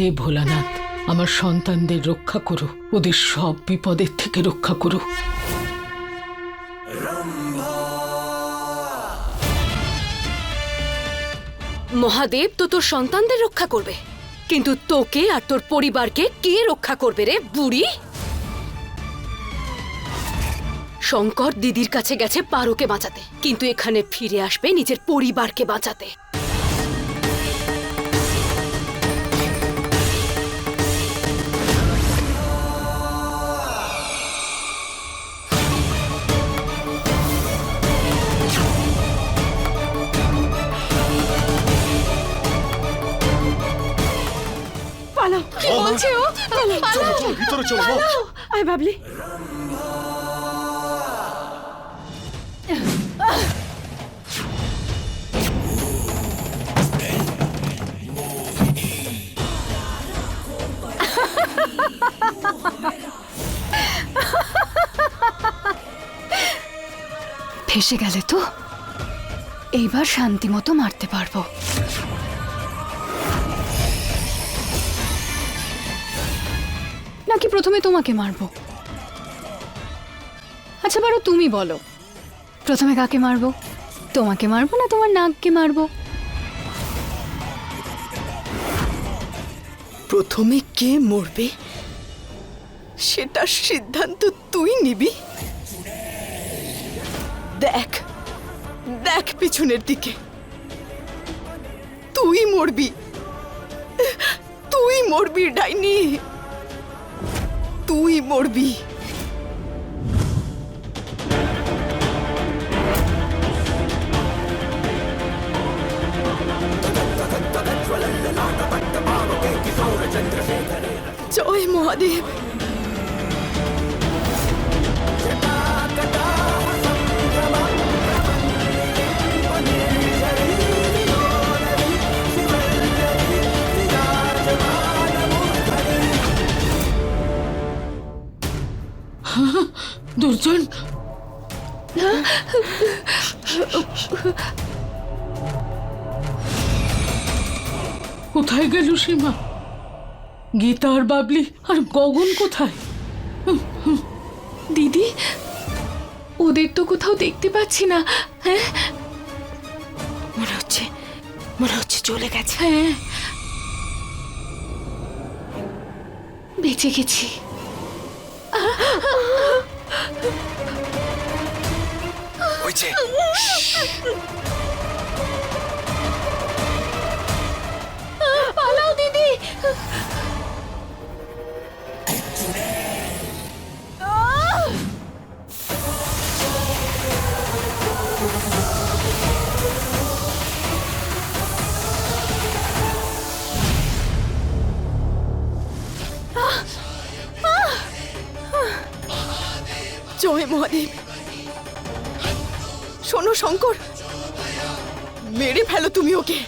হে ভোলানাথ, আমার সন্তানদের রক্ষা করো, ওদের সব বিপদের থেকে রক্ষা করো। মহাদেব তো তোর সন্তানদের রক্ষা করবে। কিন্তু তোকে আর তোর পরিবারকে কে রক্ষা করবে রে, বুড়ি? শঙ্কর দিদির কাছে গেছে পারোকে বাঁচাতে, কিন্তু এখানে ফিরে আসবে নিজের পরিবারকে বাঁচাতে। আয় বাবলি ফেসে গেলে তো এইবার শান্তি মতো মারতে পারব। নাকি প্রথমে তোমাকে মারবো? আচ্ছা বারো, তুমি বলো। প্রথমে কাকে মারবো? তোমাকে মারবো না তোমার নাককে মারবো? প্রথমে কে মরবে? সেটার সিদ্ধান্ত তুই নিবি। দেখ দেখ পিছনের দিকে। তুই মরবি। তুই মরবি, ডাইনি। তুই মরবি জয় মহাদেব কোথায় গেল সীমা গীতা আর বাবলি আর গগন কোথায়? দিদি ওদের তো কোথাও দেখতে পাচ্ছি না হ্যাঁ? মনে হচ্ছে মনে হচ্ছে চলে গেছে। হ্যাঁ। বেঁচে গেছি। ওই যে জয় মহাদেব শোনো শঙ্কর, মেরে ফেলো তুমি ওকে।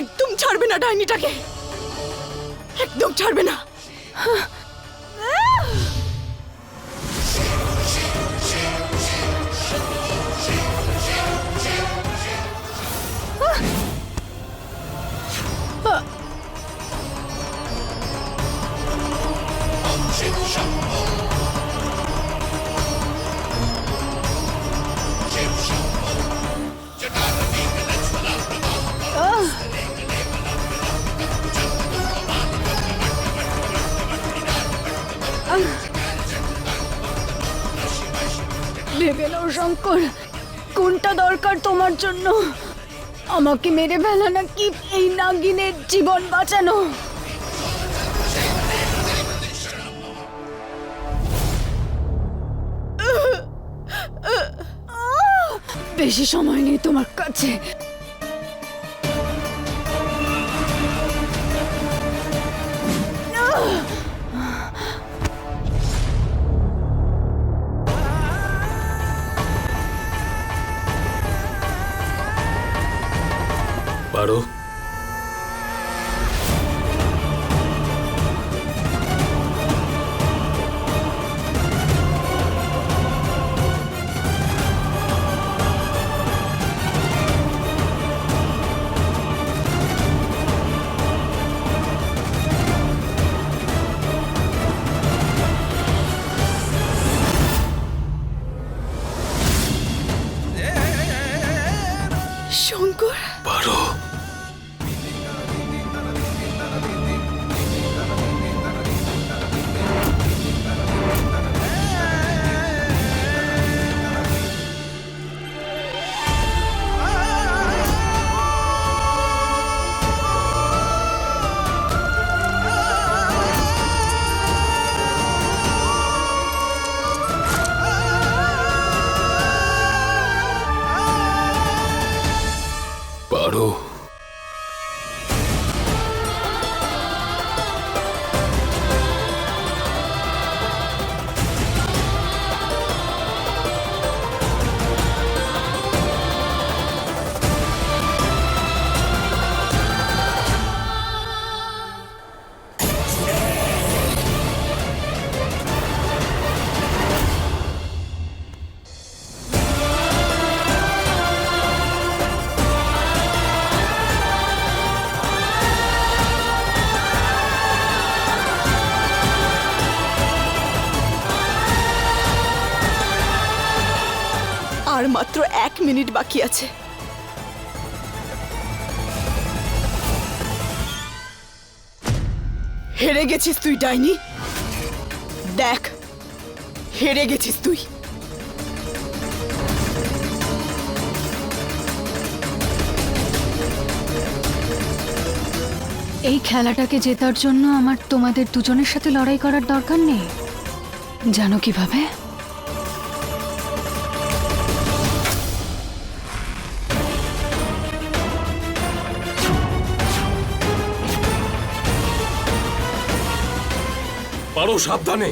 একদম ছাড়বে না ডাইনিটাকে। একদম ছাড়বে না। ভেবে নাও, শঙ্কর। কোনটা দরকার তোমার জন্য? আমাকে মেরে ফেলা নাকি এই নাগিনের জীবন বাঁচানো? বেশি সময় নেই তোমার কাছে। পারো। মিনিট বাকি আছে। হেরে গেছিস তুই, ডাইনি। দেখ, হেরে গেছিস তুই। এই খেলাটাকে জেতার জন্য আমার তোমাদের দুজনের সাথে লড়াই করার দরকার নেই। জানো কীভাবে? পারো সাবধানে।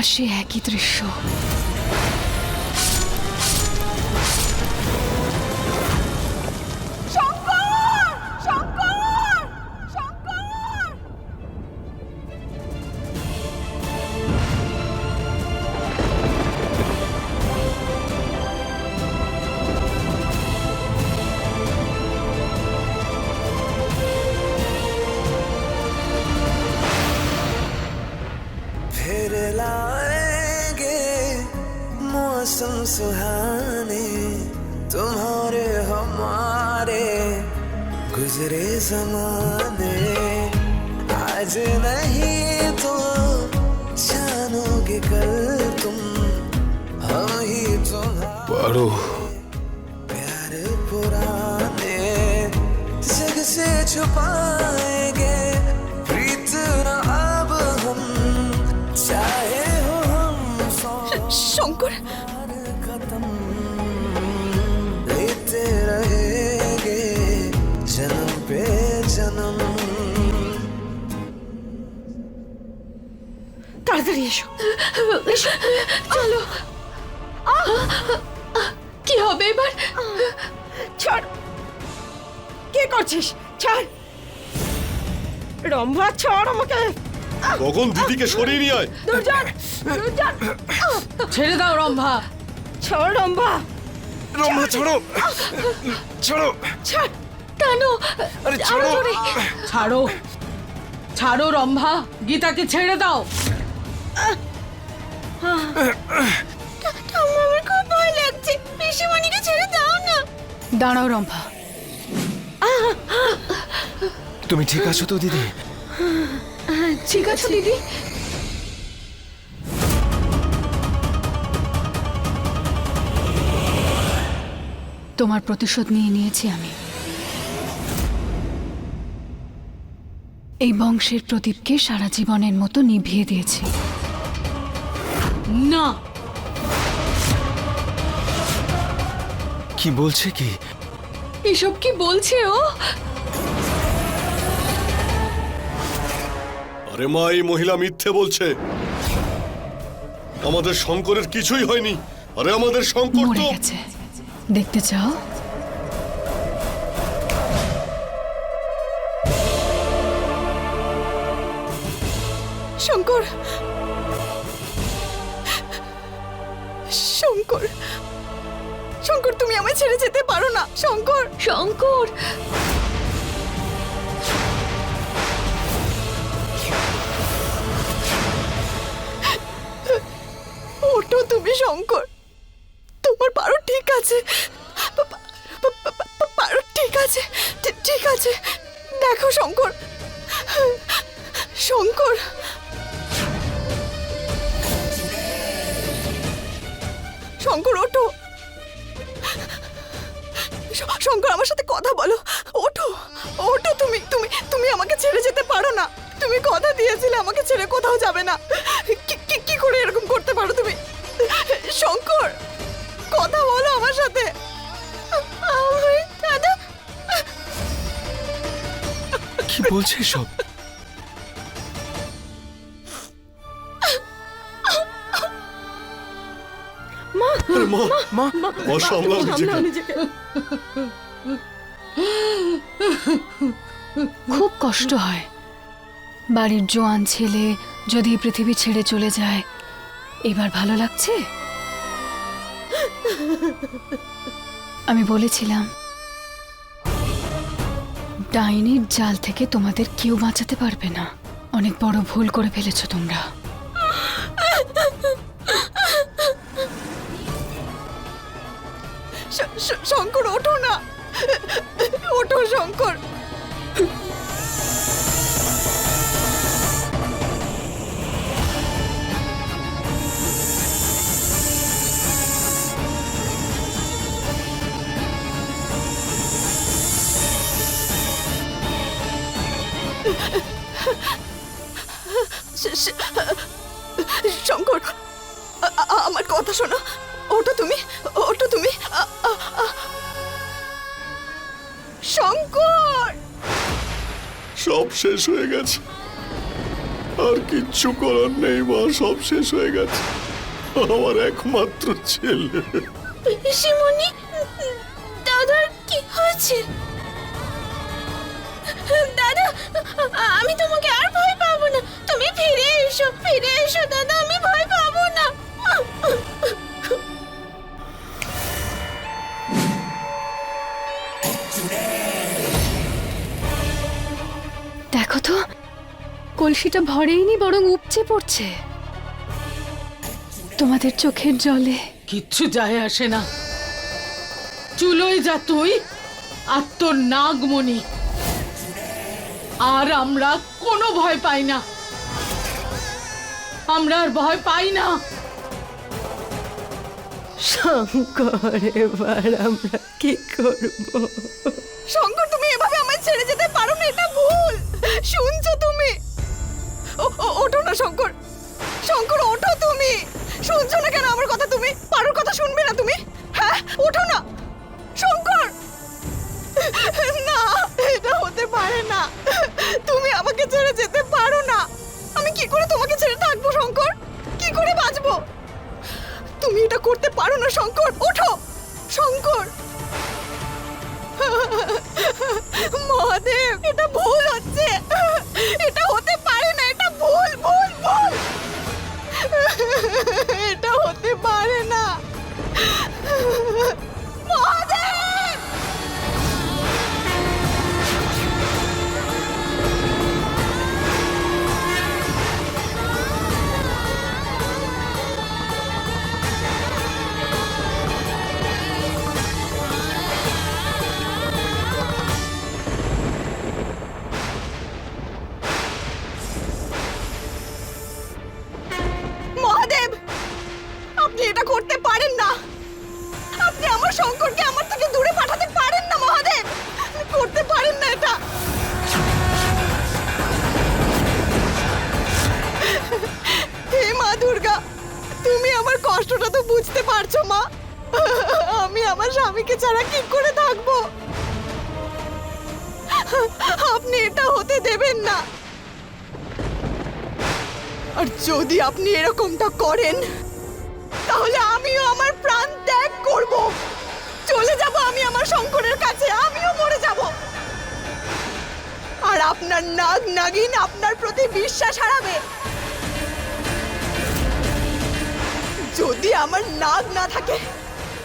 Ashi Hekitrishu. É जमाने। आज नहीं तो जानोगे कल तुम। हम ही तुम्हारे प्यार पुराने जग से छुपाएँगे তাড়াতাড়ি এসো। চলো। কি হবে এবার? ছাড়। কে করছিস? ছাড়। রম্ভা ছাড় আমাকে। গগন দিদিকে সরিয়ে নিয়ে আয়। দুর্জন দুর্জন। ছেড়ে দাও রম্ভা। ছাড় রম্ভা। রম্ভা ছাড়ো। ছাড়ো। ছাড়। টানো। আরে ছাড়ো। ছাড়ো। ছাড়ো রম্ভা। গীতাকে ছেড়ে দাও। আমার খুব ভয় লাগছে পিসিমণিকে ছেড়ে দাও না দাঁড়াও রম্ভা। তুমি ঠিক আছো তো দিদি? ঠিক আছে। দিদি তোমার প্রতিশোধ নিয়ে নিয়েছি আমি। এই বংশের প্রদীপকে সারা জীবনের মতো নিভিয়ে দিয়েছি। না। কি বলছে কি? এসব কি বলছে ও? আরে মা এই মহিলা মিথ্যে বলছে। আমাদের শঙ্করের কিছুই হয়নি। আরে আমাদের শঙ্কর মরে তো গেছে। দেখতে চাও? শঙ্কর শঙ্কর! শঙ্কর! ওঠো তুমি শঙ্কর। তোমার পারো ঠিক আছে। পারো ঠিক আছে। ঠিক আছে। দেখো শঙ্কর। শঙ্কর। শঙ্কর ওঠো। শঙ্কর, আমার সাথে কথা বলো। ওঠো ওঠো তুমি তুমি তুমি আমাকে ছেড়ে যেতে পারো না। তুমি কথা দিয়েছিলে, আমাকে ছেড়ে কোথাও যাবে না। কি- কি- করে এরকম করতে পারো তুমি? শঙ্কর, কথা বলো আমার সাথে। কি বলছে সব মা মা মা সামলাও নিজেকে খুব কষ্ট হয়। বাড়ির জোয়ান ছেলে যদি এই পৃথিবী ছেড়ে চলে যায় এবার ভালো লাগছে? আমি বলেছিলাম ডাইনির জাল থেকে তোমাদের কেউ বাঁচাতে পারবে না। অনেক বড় ভুল করে ফেলেছো তোমরা। শঙ্কর ওঠো না। ওঠো শঙ্কর। কিচ্ছু করার নেই মা সব শেষ হয়ে গেছে। আমার একমাত্র ছেলে। পিসিমণি দাদার কি হয়েছে? দাদা আমি তোমাকে আর ভয় পাবো না। তুমি ফিরে এসো ফিরে এসো দাদা আমি ভয় পাবো না। দেখো তো কলসিটা ভরেইনি বরং উপচে পড়ছে। তোমাদের চোখের জলে। কিচ্ছু যায় আসে না। চুলোয় যা তুই আর তোর নাগমণি। আর আমরা কোনো ভয় পাই না। আমরা আর ভয় পাই না। শঙ্কর এবার আমরা কি করব? শঙ্কর তুমি এভাবে আমায় ছেড়ে যেতে পারো না এটা ভুল। শুনছো তুমি? ওঠো না, শঙ্কর। শঙ্কর, ওঠো তুমি। শুনছো না কেন আমার কথা তুমি? পারোর কথা শুনবে না তুমি? হ্যাঁ? ওঠো না। শঙ্কর! না, এটা হতে পারে না। তুমি আমাকে ছেড়ে যেতে পারো না। আমি কি করে তোমাকে ছেড়ে থাকব, শঙ্কর? কি করে বাঁচবো? তুমি এটা করতে পারো না, শঙ্কর। ওঠো! শঙ্কর! মহাদেব, এটা ভুল হচ্ছে। এটা হতে পারে না স্বামীকে ছাড়া কি করে থাকব? আপনি এটা হতে দেবেন না। আর যদি আপনি এরকমটা করেন, তাহলে আমিও আমার প্রাণ ত্যাগ করব। চলে যাব আমি আমার শঙ্করের কাছে, আমিও মরে যাব। আর আপনার নাগ নাগিন আপনার প্রতি বিশ্বাস হারাবে। যদি আমার নাগ না থাকে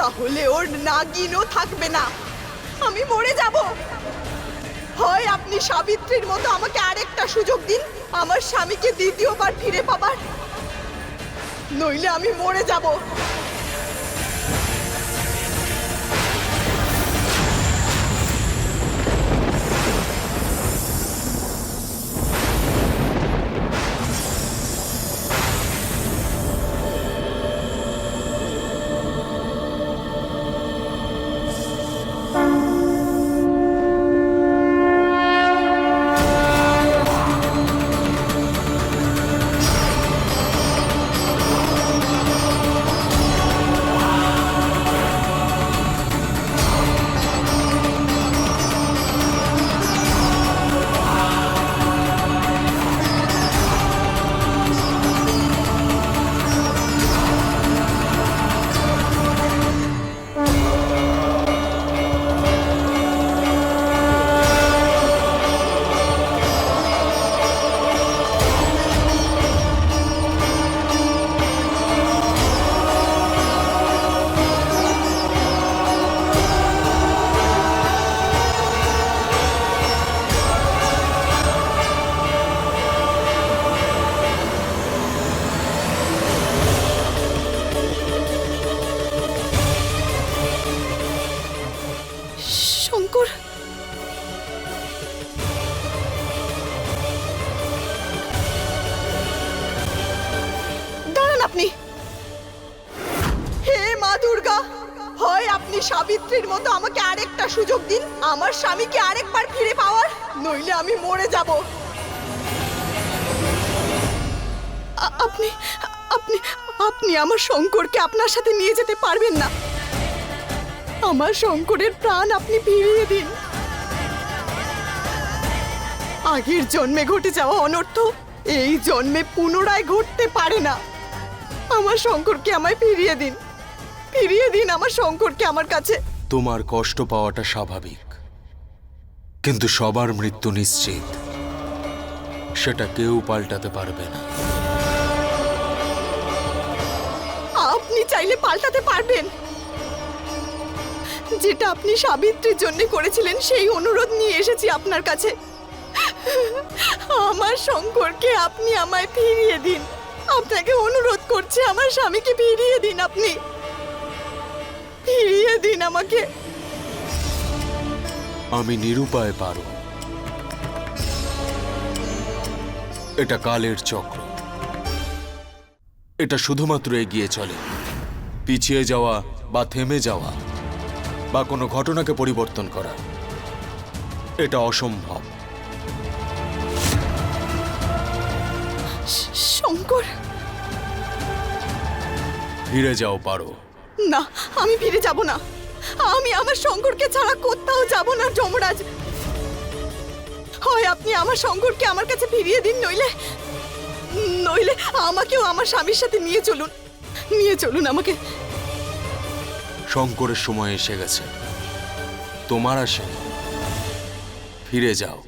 তাহলে ওর নাগিনও থাকবে না। আমি মরে যাব। হয় আপনি সাবিত্রীর মতো আমাকে আরেকটা সুযোগ দিন, আমার স্বামীকে দ্বিতীয়বার ফিরে পাবার। নইলে আমি মরে যাব। আমার স্বামীকে আরেকবার ফিরে পাওয়ার, নইলে আমি মরে যাব। আপনি আপনি আপনি আমার শঙ্করকে আপনার সাথে নিয়ে যেতে পারবেন না। আমার শঙ্করের প্রাণ আপনি ফিরিয়ে দিন। আগের জন্মে ঘটে যাওয়া অনর্থ, এই জন্মে পুনরায় ঘটতে পারে না। আমার শঙ্করকে আমায় ফিরিয়ে দিন। ফিরিয়ে দিন আমার শঙ্করকে আমার কাছে। তোমার কষ্ট পাওয়াটা স্বাভাবিক। কিন্তু সবার মৃত্যু নিশ্চিত। সেটা কেউ পাল্টাতে পারবে না। আপনি চাইলে পাল্টাতে পারবেন। যেটা আপনি সাবিত্রীর জন্য করেছিলেন, সেই অনুরোধ নিয়ে এসেছি আপনার কাছে। আমার শঙ্করকে আপনি আমায় ফিরিয়ে দিন। আপনাকে অনুরোধ করছি, আমার স্বামীকে ফিরিয়ে দিন আপনি। ফিরিয়ে দিন আমাকে। আমি নিরুপায় পারো। এটা কালের চক্র। এটা শুধুমাত্র এগিয়ে চলে। পিছিয়ে যাওয়া বা থেমে যাওয়া বা কোনো ঘটনাকে পরিবর্তন করা। এটা অসম্ভব। শঙ্কর। ফিরে যাও পারো। না আমি ফিরে যাব না। আমি আমার শঙ্করকে ছাড়া কোথাও যাব না যমরাজ। হয় আপনি আমার শঙ্করকে আমার কাছে ফিরিয়ে দিন নইলে নইলে আমাকেও আমার স্বামীর সাথে নিয়ে চলুন নিয়ে চলুন আমাকে। শঙ্করের সময় এসে গেছে। তোমার আসে। ফিরে যাও।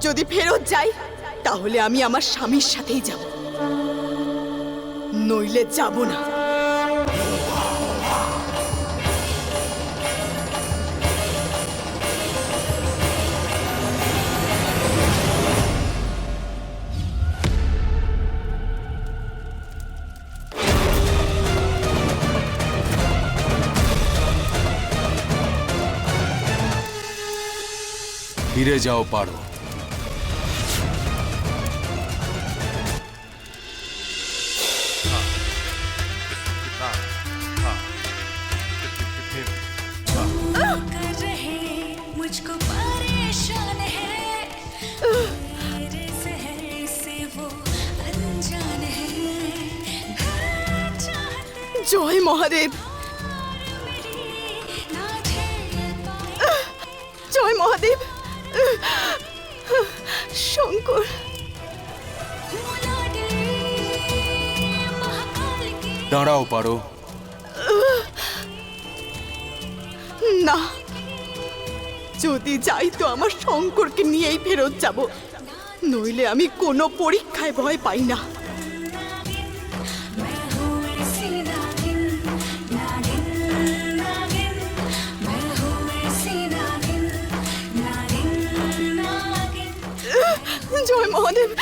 যদি ফেরত যাই তাহলে আমি আমার স্বামীর সাথেই যাব। নইলে যাব না। ফিরে যাও পারো। মহাদেব জয় মহাদেব শঙ্কর দাঁড়াও পারো না যদি যাই তো আমার শঙ্করকে নিয়েই ফেরত যাব নইলে আমি কোনো পরীক্ষায় ভয় পাই না enjoy morning.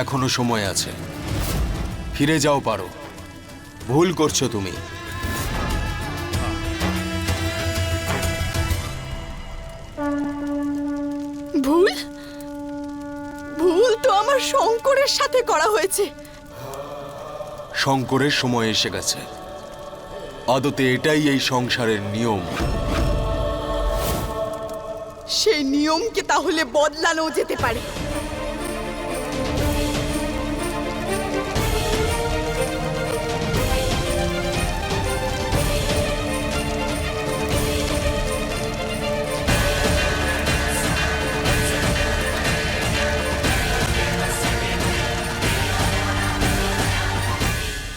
এখনও সময় আছে। ফিরে যাও পারো। ভুল করছ তুমি। ভুল? ভুল তো আমার শঙ্করের সাথে করা হয়েছে। শঙ্করের সময় এসে গেছে। আদতে এটাই এই সংসারের নিয়ম। সেই নিয়মকে তাহলে বদলানো যেতে পারে।